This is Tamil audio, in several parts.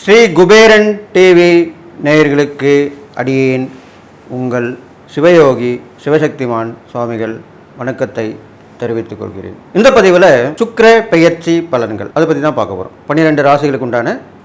ஸ்ரீ குபேரன் டிவி நேயர்களுக்கு அடியேன் உங்கள் சிவயோகி சிவசக்திமான் சுவாமிகள் வணக்கத்தை தெரிவித்துக் கொள்கிறேன். இந்த பதிவில் சுக்கர பெயர்ச்சி பலன்கள் அதை பற்றி தான் பார்க்க போகிறோம் பன்னிரெண்டு ராசிகளுக்கு உண்டான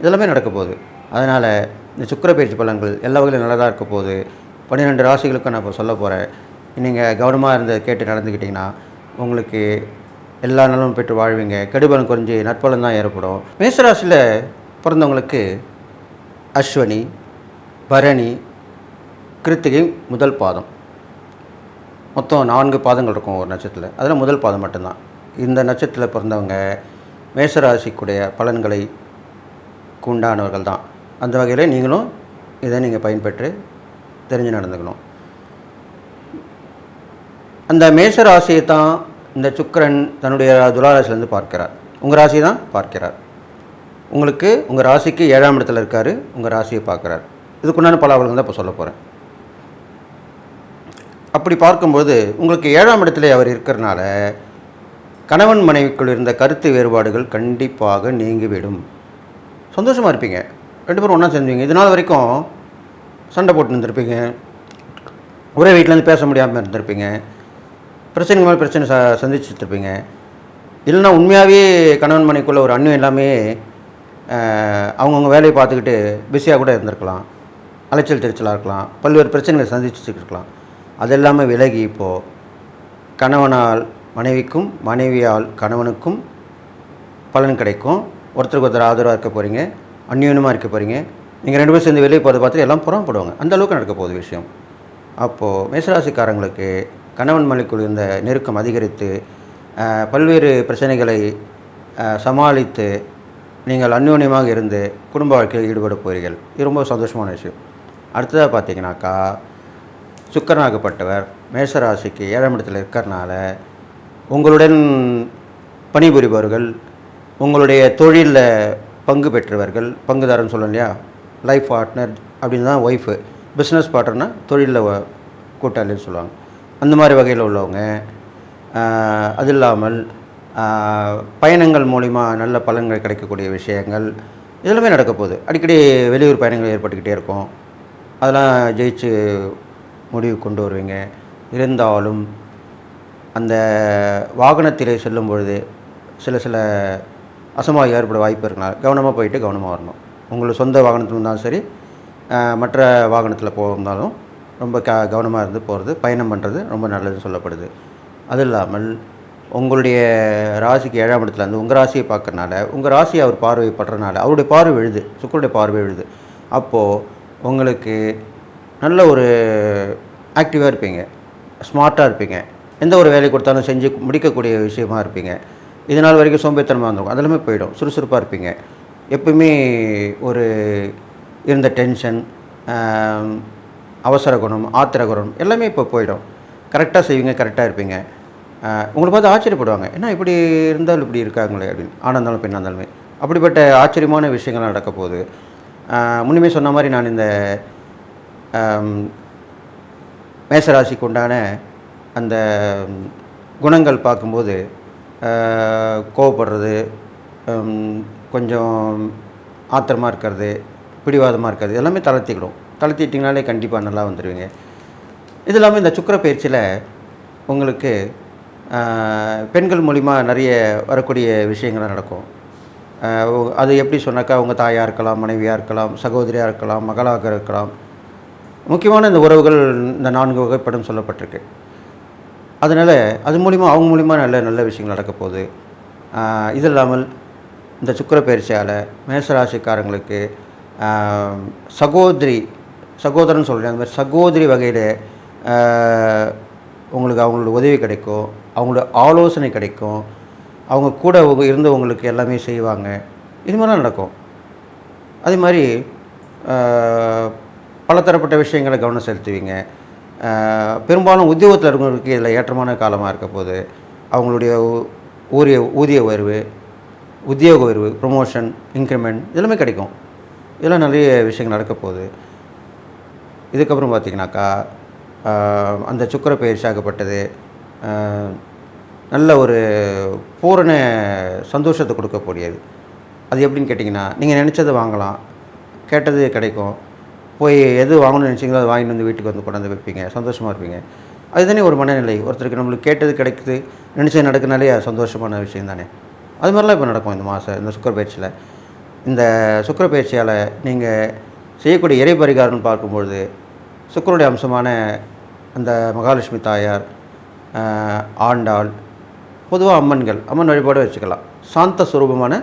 இதெல்லாமே நடக்க போகுது அதனால் இந்த சுக்கர பயிற்சி பலன்கள் எல்லா வகையிலும் நல்லதாக இருக்க போகுது பன்னிரெண்டு ராசிகளுக்கும் நான் இப்போ சொல்ல போகிறேன் நீங்கள் கவனமாக இருந்த கேட்டு நடந்துக்கிட்டிங்கன்னா உங்களுக்கு எல்லா நலமும் பெற்று வாழ்வீங்க. கெடுபலம் குறைஞ்சி நற்பலன் தான் ஏற்படும். மேசராசியில் பிறந்தவங்களுக்கு அஸ்வனி பரணி கிருத்திகை முதல் பாதம். மொத்தம் நான்கு பாதங்கள் இருக்கும் ஒரு நட்சத்திரத்தில். அதில் முதல் பாதம் மட்டும்தான். இந்த நட்சத்திரத்தில் பிறந்தவங்க மேசராசிக்குடைய பலன்களை உண்டானவர்கள் தான். அந்த வகையில் நீங்களும் இதை நீங்கள் பயன்பெற்று தெரிஞ்சு நடந்துக்கணும். அந்த மேச ராசியை தான் இந்த சுக்கிரன் தன்னுடைய துளாராசிலேருந்து பார்க்கிறார். உங்கள் ராசி தான் பார்க்கிறார். உங்களுக்கு உங்கள் ராசிக்கு ஏழாம் இடத்துல இருக்கார் உங்கள் ராசியை பார்க்குறார். இதுக்குண்டான பலாபலங்கள் தான் இப்போ சொல்ல போகிறேன் அப்படி பார்க்கும்போது உங்களுக்கு ஏழாம் இடத்துல அவர் இருக்கிறனால கணவன் மனைவிக்குள் இருந்த கருத்து வேறுபாடுகள் கண்டிப்பாக நீங்கிவிடும். சந்தோஷமாக இருப்பீங்க. ரெண்டு பேரும் ஒன்றா சேர்ந்துவீங்க இது நாள் வரைக்கும் சண்டை போட்டு இருந்திருப்பீங்க. ஒரே வீட்டிலேருந்து பேச முடியாமல் இருந்திருப்பீங்க. பிரச்சனைக்கு மேலே பிரச்சனை ச சந்திச்சுட்ருப்பீங்க இல்லைன்னா உண்மையாகவே கணவன் மனைக்குள்ளே ஒரு அண்ணன் எல்லாமே அவங்கவுங்க வேலையை பார்த்துக்கிட்டு பிஸியாக கூட இருந்திருக்கலாம். அலைச்சல் தெரிச்சலாக இருக்கலாம். பல்வேறு பிரச்சனைகளை சந்திச்சுட்டு இருக்கலாம். அது எல்லாமே விலகி இப்போது கணவனால் மனைவிக்கும் மனைவியால் கணவனுக்கும் பலன் கிடைக்கும். ஒருத்தருக்கு ஒருத்தர் ஆதரவாக இருக்க போகிறீங்க அந்யூனமாக இருக்க போகிறீங்க நீங்கள் ரெண்டு பேரும் சேர்ந்து வெளியே போகிறத பார்த்துட்டு எல்லாம் புறப்படுவாங்க. அந்த அளவுக்கு நடக்க போகுது விஷயம். அப்போது மேசராசிக்காரங்களுக்கு கணவன் மலைக்குள் இருந்த நெருக்கம் அதிகரித்து பல்வேறு பிரச்சனைகளை சமாளித்து நீங்கள் அந்யோன்யமாக இருந்து குடும்ப வாழ்க்கையில் ஈடுபட போகிறீர்கள் இது ரொம்ப சந்தோஷமான விஷயம். அடுத்ததாக பார்த்தீங்கன்னாக்கா சுக்கரனாகப்பட்டவர் மேசராசிக்கு ஏழாம் இடத்தில் இருக்கிறனால உங்களுடன் பணிபுரிபவர்கள் உங்களுடைய தொழிலில் பங்கு பெற்றவர்கள் பங்குதாரன்னு சொல்லணும் இல்லையா? லைஃப் பார்ட்னர் அப்படின்னு தான் ஒய்ஃபு பிஸ்னஸ் பார்ட்னர்னா தொழிலில் கூட்டாளின்னு சொல்லுவாங்க. அந்த மாதிரி வகையில் உள்ளவங்க அது இல்லாமல் பயணங்கள் மூலிமா நல்ல பலன்கள் கிடைக்கக்கூடிய விஷயங்கள் இதெல்லாமே நடக்க போகுது. அடிக்கடி வெளியூர் பயணங்கள் ஏற்பட்டுக்கிட்டே இருக்கும். அதெல்லாம் ஜெயிச்சு முடிவு கொண்டு வருவீங்க. இருந்தாலும் அந்த வாகனத்திலே செல்லும் பொழுது சில சில அசம்பாவிதம் ஏற்பட வாய்ப்பு இருக்கனால கவனமாக போயிட்டு கவனமாக வரணும். உங்களுக்கு சொந்த வாகனத்தில் இருந்தாலும் சரி மற்ற வாகனத்தில் போயிருந்தாலும் ரொம்ப க கவனமாக இருந்து போகிறது பயணம் பண்ணுறது ரொம்ப நல்லதுன்னு சொல்லப்படுது. அது இல்லாமல் உங்களுடைய ராசிக்கு ஏழாம் இடத்துல இருந்து உங்கள் ராசியை பார்க்கறனால உங்கள் ராசியை அவர் பார்வை அவருடைய பார்வை எழுது சுக்கருடைய பார்வை எழுது அப்போது உங்களுக்கு நல்ல ஒரு ஆக்டிவாக இருப்பீங்க ஸ்மார்ட்டாக இருப்பீங்க எந்த ஒரு வேலை கொடுத்தாலும் செஞ்சு முடிக்கக்கூடிய விஷயமா இருப்பீங்க. இது நாள் வரைக்கும் சோம்பேத்தனமாக இருந்திருக்கும். அதெல்லாமே போயிடும். சுறுசுறுப்பாக இருப்பீங்க. எப்பவுமே ஒரு இருந்த டென்ஷன் அவசர குணம் ஆத்திர குணம் எல்லாமே இப்போ போயிடும். கரெக்டாக செய்வீங்க கரெக்டாக இருப்பீங்க. உங்களை பார்த்து ஆச்சரியப்படுவாங்க. என்ன இப்படி இருந்தாலும் இப்படி இருக்காங்களே அப்படின்னு. ஆணாக இருந்தாலும் பெண்ணாக இருந்தாலுமே. அப்படிப்பட்ட ஆச்சரியமான விஷயங்கள் நடக்க போகுது. முன்னுமே சொன்ன மாதிரி நான் இந்த மேசராசிக்கு உண்டான அந்த குணங்கள் பார்க்கும்போது கோவப்படுறது கொஞ்சம் ஆத்திரமாக இருக்கிறது பிடிவாதமாக இருக்கிறது எல்லாமே தளர்த்திக்கிடும். தளர்த்திட்டிங்கனாலே கண்டிப்பாக நல்லா வந்துடுவீங்க இது இல்லாமல் இந்த சுக்கிர பயிற்சியில் உங்களுக்கு பெண்கள் மூலிமா நிறைய வரக்கூடிய விஷயங்கள் நடக்கும். அது எப்படி சொன்னாக்கா உங்கள் தாயாக இருக்கலாம் மனைவியாக இருக்கலாம் சகோதரியாக இருக்கலாம் மகளாக இருக்கலாம். முக்கியமான இந்த உறவுகள் இந்த நான்கு வகைப்படும் சொல்லப்பட்டிருக்கு. அதனால் அது மூலிமா அவங்க மூலிமா நல்ல நல்ல விஷயங்கள் நடக்க போகுது. இது இல்லாமல் இந்த சுக்கிர பயிற்சியால் மேசராசிக்காரங்களுக்கு சகோதரி சகோதரன் சொல்கிறேன் அந்த மாதிரி சகோதரி வகையில் உங்களுக்கு அவங்களோட உதவி கிடைக்கும் அவங்களோட ஆலோசனை கிடைக்கும் அவங்க கூட இருந்தவங்களுக்கு இருந்து உங்களுக்கு எல்லாமே செய்வாங்க. இது மாதிரிலாம் நடக்கும். அதே மாதிரி பலதரப்பட்ட விஷயங்களை கவனம் செலுத்துவீங்க. பெரும்பாலும் உத்தியோகத்தில் இருக்கிறவங்களுக்கு இதில் ஏற்றமான காலமாக இருக்க போது அவங்களுடைய ஊரிய ஊதிய ஊதிய உயர்வு உத்தியோக உயர்வு ப்ரொமோஷன் இன்க்ரிமெண்ட் இதெல்லாமே கிடைக்கும். இதெல்லாம் நிறைய விஷயங்கள் நடக்க போகுது. இதுக்கப்புறம் பார்த்திங்கனாக்கா அந்த சுக்கர பயிற்சி ஆகப்பட்டது நல்ல ஒரு பூரண சந்தோஷத்தை கொடுக்கக்கூடியது. அது எப்படின்னு கேட்டிங்கன்னா நீங்கள் நினச்சதை வாங்கலாம் கேட்டது கிடைக்கும். போய் எது வாங்கணும்னு நினச்சிங்களோ அதை வாங்கிட்டு வந்து வீட்டுக்கு வந்து கொண்டாந்து வைப்பீங்க. சந்தோஷமாக இருப்பீங்க. அதுதானே ஒரு மனநிலை. ஒருத்தருக்கு நம்மளுக்கு கேட்டது கிடைக்குது நினச்சது நடக்குனாலே அது சந்தோஷமான விஷயம் தானே. அது மாதிரிலாம் இப்போ நடக்கும் இந்த மாதம் இந்த சுக்கர பயிற்சியில். இந்த சுக்கர பயிற்சியால் நீங்கள் செய்யக்கூடிய இறை பரிகாரம்னு பார்க்கும்பொழுது சுக்கரனுடைய அம்சமான அந்த மகாலட்சுமி தாயார் ஆண்டாள் பொதுவாக அம்மன்கள் அம்மன் வழிபாடு வச்சுக்கலாம். சாந்த சுரூபமான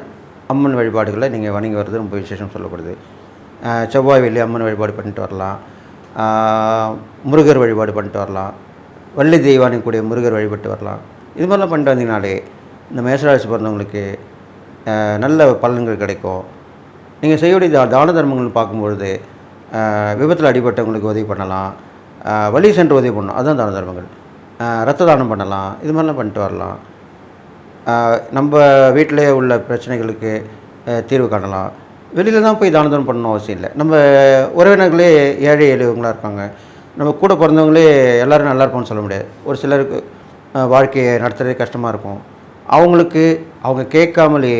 அம்மன் வழிபாடுகளை நீங்கள் வணங்கி வர்றது ரொம்ப விசேஷம் சொல்லப்படுது. செவ்வாய் வெள்ளி அம்மன் வழிபாடு பண்ணிட்டு வரலாம். முருகர் வழிபாடு பண்ணிட்டு வரலாம். வள்ளி தெய்வானி கூடிய முருகர் வழிபட்டு வரலாம். இது மாதிரிலாம் பண்ணிட்டு வந்தீங்கனாலே இந்த மேசராசி பிறந்தவங்களுக்கு நல்ல பலன்கள் கிடைக்கும். நீங்கள் செய்யக்கூடிய தா- தான தர்மங்கள்னு பார்க்கும்பொழுது விபத்தில் அடிபட்டவங்களுக்கு உதவி பண்ணலாம். வழி சென்று உதவி பண்ணணும். அதுதான் தான தர்மங்கள். ரத்த தானம் பண்ணலாம். இது மாதிரிலாம் பண்ணிட்டு வரலாம். நம்ம வீட்டிலே உள்ள பிரச்சனைகளுக்கு தீர்வு காணலாம். வெளியில் தான் போய் தான தர்மம் பண்ணணும் அவசியம் இல்லை. நம்ம உறவினர்களே ஏழை எளியவங்களாக இருப்பாங்க. நம்ம கூட பிறந்தவங்களே எல்லோரும் நல்லா இருப்போம்னு சொல்ல முடியாது. ஒரு சிலருக்கு வாழ்க்கையை நடத்துறது கஷ்டமாக இருக்கும். அவங்களுக்கு அவங்க கேட்காமலே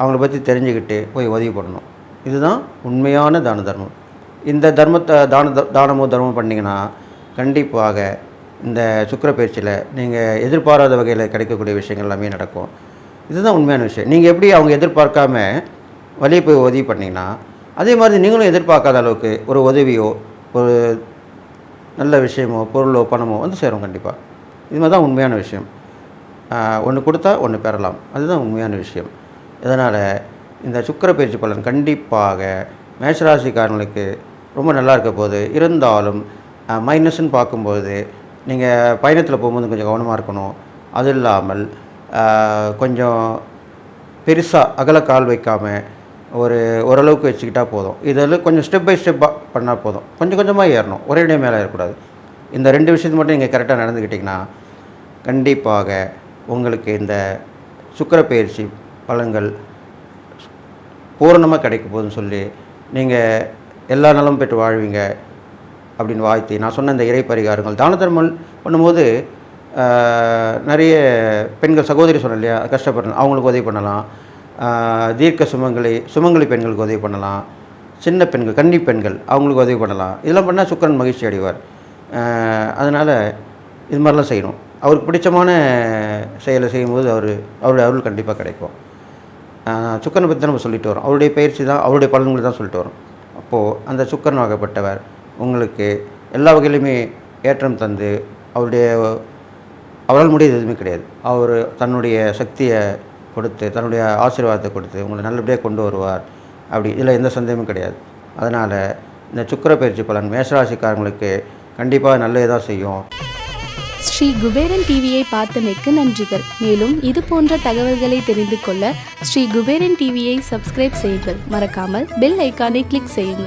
அவங்கள பற்றி தெரிஞ்சுக்கிட்டு போய் உதவி பண்ணணும் இதுதான் உண்மையான தான தர்மம். இந்த தர்மத்தை தான தானமோ தர்மம் பண்ணிங்கன்னா கண்டிப்பாக இந்த சுக்கிர பயிற்சியில் நீங்கள் எதிர்பாராத வகையில் கிடைக்கக்கூடிய விஷயங்கள் எல்லாமே நடக்கும். இதுதான் உண்மையான விஷயம். நீங்கள் எப்படி அவங்க எதிர்பார்க்காம வழியை போய் உதவி பண்ணிங்கன்னா அதே மாதிரி நீங்களும் எதிர்பார்க்காத அளவுக்கு ஒரு உதவியோ ஒரு நல்ல விஷயமோ பொருளோ பணமோ வந்து சேரும் கண்டிப்பாக இது மாதிரி தான் உண்மையான விஷயம். ஒன்று கொடுத்தா ஒன்று பெறலாம். அதுதான் உண்மையான விஷயம். இதனால் இந்த சுக்கிர பயிற்சி பலன் கண்டிப்பாக மேஷராசிக்காரங்களுக்கு ரொம்ப நல்லா இருக்க போது இருந்தாலும் மைனஸ்ன்னு பார்க்கும்போது நீங்கள் பயணத்தில் போகும்போது கொஞ்சம் கவனமாக இருக்கணும். அது இல்லாமல் கொஞ்சம் பெருசாக அகல கால் வைக்காமல் ஒரு ஓரளவுக்கு வச்சுக்கிட்டா போதும். இதில் கொஞ்சம் ஸ்டெப் பை ஸ்டெப்பாக பண்ணால் போதும். கொஞ்சம் கொஞ்சமாக ஏறணும். ஒரே இடம் மேலே ஏறக்கூடாது. இந்த ரெண்டு விஷயத்தை மட்டும் நீங்கள் கரெக்டாக நடந்துக்கிட்டிங்கன்னா கண்டிப்பாக உங்களுக்கு இந்த சுக்கிர பயிற்சி பலன்கள் பூரணமாக கிடைக்க போகுதுன்னு சொல்லி நீங்கள் எல்லா நலமும் பெற்று வாழ்வீங்க அப்படின்னு வாழ்த்தி நான் சொன்ன இந்த இறை பரிகாரங்கள் தான தர்மம் பண்ணும்போது நிறைய பெண்கள் சகோதரி சொன்னேன் இல்லையா கஷ்டப்படணும் அவங்களுக்கு உதவி பண்ணலாம். தீர்க்க சுமங்கலி சுமங்கலி பெண்களுக்கு உதவி பண்ணலாம். சின்ன பெண்கள் கன்னி பெண்கள் அவங்களுக்கு உதவி பண்ணலாம். இதெல்லாம் பண்ணால் சுக்கரன் மகிழ்ச்சி அடைவார். அதனால் இது மாதிரிலாம் செய்யணும். அவருக்கு பிடிச்சமான செயலை செய்யும்போது அவர் அவருடைய அருள் கண்டிப்பாக கிடைக்கும். சுக்கரனை பற்றி தான் நம்ம சொல்லிட்டு வரோம். அவருடைய பயிற்சி தான் அவருடைய பலன்களை தான் சொல்லிட்டு வரோம். அப்போது அந்த சுக்கரன் வகைப்பட்டவர் உங்களுக்கு எல்லா வகையிலுமே ஏற்றம் தந்து அவருடைய அவரால் முடியாது எதுவுமே கிடையாது. அவர் தன்னுடைய சக்தியை கொடுத்து தன்னுடைய ஆசீர்வாதத்தை கொடுத்து உங்களை நல்லபடியாக கொண்டு வருவார். அப்படி இதில் எந்த சந்தேகமும் கிடையாது. அதனால் இந்த சுக்கர பயிற்சி பலன் மேஷராசிக்காரங்களுக்கு கண்டிப்பாக நல்லதாக செய்யும். ஸ்ரீ குபேரன் டிவியை பார்த்தமைக்கு நன்றிகள். மேலும் இது போன்ற தகவல்களை தெரிந்து கொள்ள ஸ்ரீ குபேரன் டிவியை சப்ஸ்கிரைப் செய்யுங்கள். மறக்காமல் பெல் ஐக்கானை கிளிக் செய்யுங்கள்.